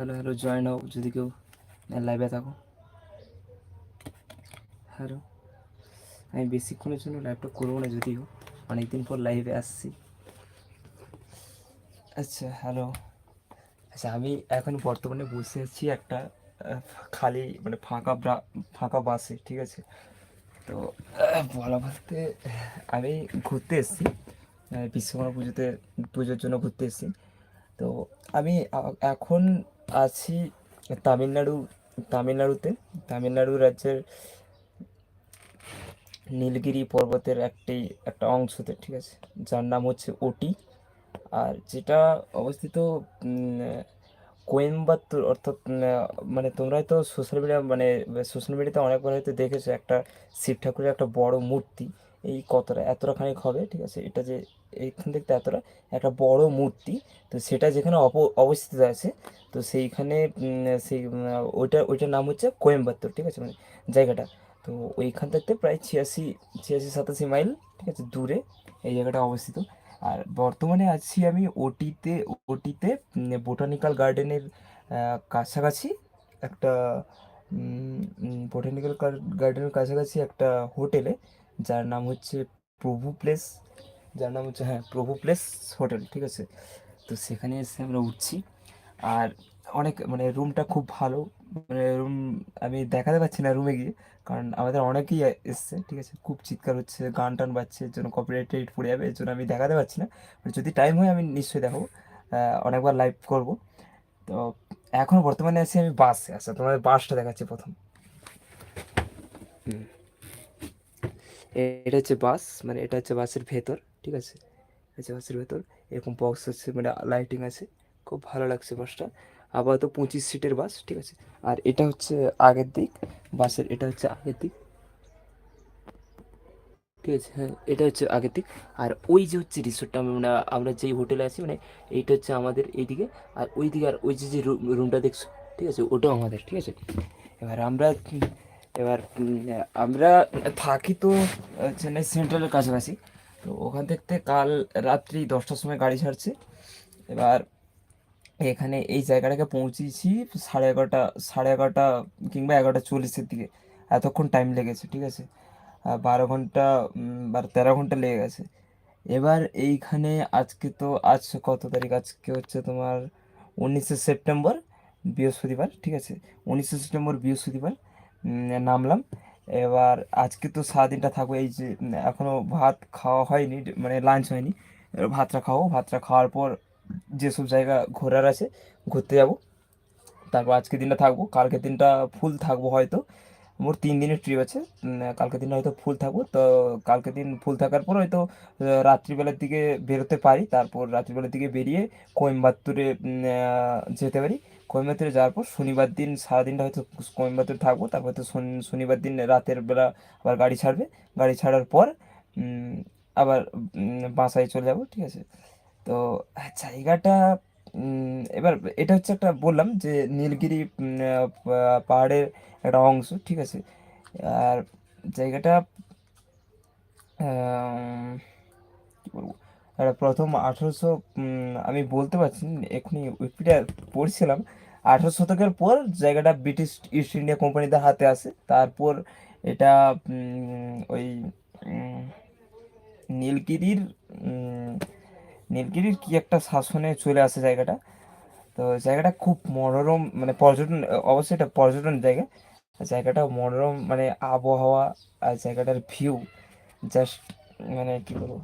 Hello hello join হও যদি কেউ লাইভে থাকো হ্যালো আমি বেশিক্ষণের জন্য লাইভটা করব না যদিও অনেকদিন পর লাইভে আসছি আচ্ছা হ্যালো আচ্ছা আমি এখন বর্তমানে বসে আছি একটা খালি মানে ফাঁকা ফাঁকা বাসে ঠিক আছে তো বলা বলতে আমি ঘুরতে এসেছি বিশ্বকর্মা পুজোতে পুজোর জন্য ঘুরতে এসেছি তো আমি এখন আছি তামিলনাড়ু, তামিলনাড়ুতে। তামিলনাড়ু রাজ্যের নীলগিরি পর্বতের একটি, একটা অংশতে, ঠিক আছে? যার নাম হচ্ছে ওটি। আর যেটা অবস্থিত কোয়েম্বাত্তুর, অর্থাৎ মানে তোমরা হয়তো সোশ্যাল মিডিয়া মানে সোশ্যাল মিডিয়াতে অনেকবার হয়তো দেখেছ একটা শিব ঠাকুরের একটা বড় মূর্তি। এই কতটা এতটা খানিক হবে, ঠিক আছে? এটা যে এইখান থেকে এতটা, একটা বড় মূর্তি, তো সেটা যেখানে অপ, অবস্থিত আছে, তো সেইখানে সেই ওইটা, ওইটার নাম হচ্ছে কোয়েম্বাত্তর, ঠিক আছে? মানে জায়গাটা। তো ওইখান থেকে প্রায় ছিয়াশি ছিয়াশি, সাতাশি মাইল, ঠিক আছে? দূরে এই জায়গাটা অবস্থিত। আর বর্তমানে আছি আমি ওটিতে ওটিতে বোটানিক্যাল গার্ডেনের কাছাকাছি একটা বোটানিক্যাল গার্ডেনের কাছাকাছি একটা হোটেলে যার নাম হচ্ছে প্রভু প্লেস, যার নাম হচ্ছে হ্যাঁ প্রভু প্লেস হোটেল, ঠিক আছে? তো সেখানে এসে আমরা উঠছি। আর অনেক মানে রুমটা খুব ভালো মানে রুম আমি দেখাতে পারছি না রুমে গিয়ে, কারণ আমাদের অনেকেই এসছে, ঠিক আছে? খুব চিৎকার হচ্ছে, গান টান বাজছে, এর জন্য কপিরাইট পড়ে যাবে, এর জন্য আমি দেখাতে পারছি না। মানে যদি টাইম হয়, আমি নিশ্চয়ই দেখাবো। অনেকবার লাইভ করব। তো এখন বর্তমানে আছি আমি বাসে আচ্ছা তোমাদের বাসটা দেখাচ্ছি প্রথম। হুম। এটা হচ্ছে বাস মানে এটা হচ্ছে বাসের ভেতর, ঠিক আছে? হচ্ছে বাসের ভেতর, এরকম বক্স আছে মানে লাইটিং আছে, খুব ভালো লাগছে বাসটা। আপাতত পঁচিশ সিটের বাস, ঠিক আছে? আর এটা হচ্ছে আগের দিক, বাসের এটা হচ্ছে আগের দিক। ঠিক আছে? হ্যাঁ এটা হচ্ছে আগের দিক। আর ওই যে হচ্ছে রিসোর্টটা আমরা আমরা যেই হোটেলে আছি মানে এইটা হচ্ছে আমাদের এইদিকে, আর ওই দিকে আর ওই যে যে রুমটা দেখছ, ঠিক আছে? ওটাও আমাদের, ঠিক আছে? এবার আমরা এবার আমরা থাকি তো চেন্নাই সেন্ট্রালের কাছাকাছি। তো ওখান থেকে কাল রাত্রি দশটার সময় গাড়ি ছাড়ছে। এবার এখানে এই জায়গাটাকে পৌঁছেছি সাড়ে এগারোটা সাড়ে এগারোটা কিংবা এগারোটা চল্লিশের দিকে। এতক্ষণ টাইম লেগেছে, ঠিক আছে? বারো ঘণ্টা বারো, তেরো ঘণ্টা লেগে গেছে। এবার এইখানে আজকে তো, আজ কত তারিখ? আজকে হচ্ছে তোমার উনিশে সেপ্টেম্বর বৃহস্পতিবার, ঠিক আছে? উনিশে সেপ্টেম্বর বৃহস্পতিবার। নামলাম। এবার আজকে তো সারাদিনটা থাকব এই যে উম, এখনও ভাত খাওয়া হয়নি মানে লাঞ্চ হয়নি। ভাতটা খাব। ভাতটা খাওয়ার পর যেসব জায়গা ঘোরার আছে ঘুরতে যাব। তারপর আজকের দিনটা থাকব। কালকের দিনটা ফুল থাকব হয়তো। মোট তিন দিনের ট্রিপ আছে। উম, কালকের দিন হয়তো ফুল থাকব। তো কালকের দিন ফুল থাকার পর হয়তো রাত্রিবেলার দিকে বেরোতে পারি। তারপর রাত্রিবেলার দিকে বেরিয়ে কোয়েম্বাত্তুরে যেতে পারি। কোয়েম্বাত্তুরে যাওয়ার পর শনিবার দিন সারাদিনটা হয়তো কোয়েম্বাত্তুরে থাকব, তারপর শনি- শনিবার দিন রাতের বেলা আবার গাড়ি ছাড়বে। গাড়ি ছাড়ার পর আবার বাসায় চলে যাব, ঠিক আছে? তো জায়গাটা এবার এটা হচ্ছে একটা বললাম যে নীলগিরি পাহাড়ের একটা অংশ, ঠিক আছে? আর জায়গাটা কি বলব? প্রথম আঠারোশো আমি বলতে পারছি এখনই উইকিপিডিয়া পড়ছিলাম। আঠারো শতকের পর জায়গাটা ব্রিটিশ ইস্ট ইন্ডিয়া কোম্পানিদের হাতে আসে তারপর এটা ওই নীলগিরির নীলগিরির কি একটা শাসনে চলে আসে জায়গাটা। তো জায়গাটা খুব মনোরম মানে পর্যটন, অবশ্যই এটা পর্যটন জায়গা। জায়গাটা মনোরম মানে আবহাওয়া আর জায়গাটার ভিউ জাস্ট মানে কী বলব?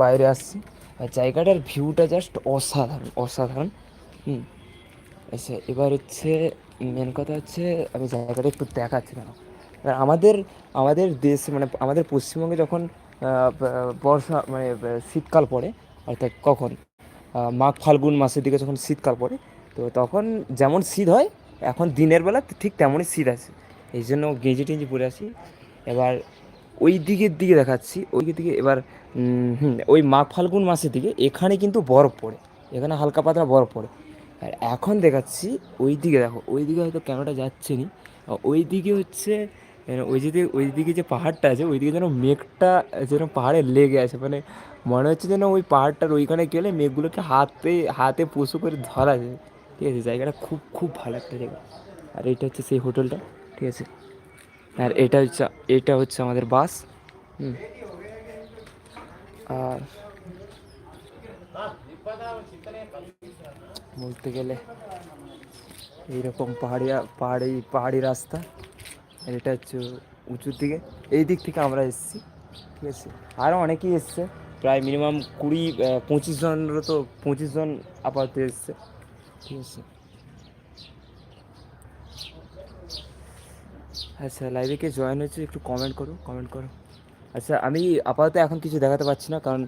বাইরে আসছি। আর জায়গাটার ভিউটা জাস্ট অসাধারণ অসাধারণ। হুম। আচ্ছা এবার হচ্ছে মেন কথা হচ্ছে আমি জায়গাটা একটু দেখাচ্ছি না এবার আমাদের আমাদের দেশ মানে আমাদের পশ্চিমবঙ্গে যখন বর্ষা মানে শীতকাল পড়ে, অর্থাৎ কখন? মাঘ ফাল্গুন মাসের দিকে যখন শীতকাল পড়ে, তো তখন যেমন শীত হয়, এখন দিনের বেলা ঠিক তেমনই শীত আছে। এই জন্য গেঞ্জি টেঞ্জি পরে আসি। এবার ওই দিকের দিকে দেখাচ্ছি, ওই দিকে এবার ওই মাঘ ফাল্গুন মাসের দিকে এখানে কিন্তু বরফ পড়ে, এখানে হালকা পাতলা বরফ পড়ে। আর এখন দেখাচ্ছি ওই দিকে দেখো, ওই দিকে হয়তো ক্যামেরাটা যাচ্ছে নি ওই দিকে হচ্ছে ওই দিকে ওই দিকে যে পাহাড়টা আছে, ওই দিকে যেন মেঘটা, যেন পাহাড়ে লেগে আছে মানে মনে হচ্ছে যেন ওই পাহাড়টার ওইখানে গেলে মেঘগুলোকে হাতে হাতে পশু করে ধরা যায়। ঠিক আছে, জায়গাটা খুব খুব ভালো একটা জায়গা। আর এটা হচ্ছে সেই হোটেলটা, ঠিক আছে? আর এটা হচ্ছে এটা হচ্ছে আমাদের বাস। হুম। আর বলতে গেলে এইরকম পাহাড়িয়া, পাহাড়ি পাহাড়ি রাস্তা। আর এটা হচ্ছে উঁচুর দিকে। এই দিক থেকে আমরা এসেছি, ঠিক আছে? আরও অনেকেই এসছে। প্রায় মিনিমাম কুড়ি পঁচিশ জনেরও তো পঁচিশ জন আপাতত এসছে, ঠিক আছে? আচ্ছা লাইভে কে জয়েন হয়েছে একটু কমেন্ট করো কমেন্ট করো। আচ্ছা আমি আপাতত এখন কিছু দেখাতে পারছি না, কারণ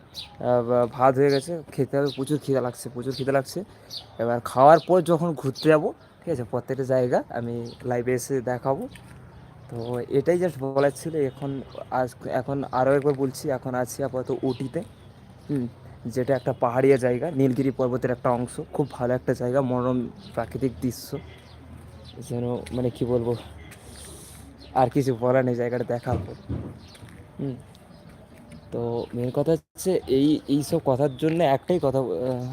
ভাত হয়ে গেছে, খেতে হবে, প্রচুর খিদে লাগছে, প্রচুর খিদে লাগছে। এবার খাওয়ার পর যখন ঘুরতে যাব, ঠিক আছে, প্রত্যেকটা জায়গা আমি লাইভে এসে দেখাবো। তো এটাই জাস্ট বলার ছিল, এখন আজ, এখন আরও একবার বলছি, এখন আছি আপাতত উটিতে, হুম, যেটা একটা পাহাড়িয়া জায়গা, নীলগিরি পর্বতের একটা অংশ, খুব ভালো একটা জায়গা, মনোরম প্রাকৃতিক দৃশ্য। যেন মানে কি বলব আর কিছু বলার নেই, জায়গাটা পর হুম। তো মেন কথা হচ্ছে এই এই সব কথার জন্য একটাই কথা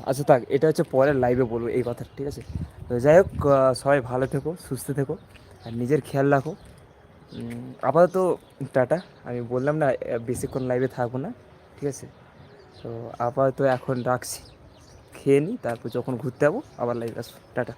আচ্ছা থাক, এটা হচ্ছে পরের লাইভে বলব এই কথা ঠিক আছে? তো যাই হোক সবাই ভালো থেকো, সুস্থ থেকো, আর নিজের খেয়াল রাখো। আপাতত টাটা, আমি বললাম না বেশিক্ষণ লাইভে থাকব না, ঠিক আছে? তো আপাতত এখন রাখছি, খেয়ে নিই তারপর যখন ঘুরতে যাব, আবার লাইভে আসব। টাটা।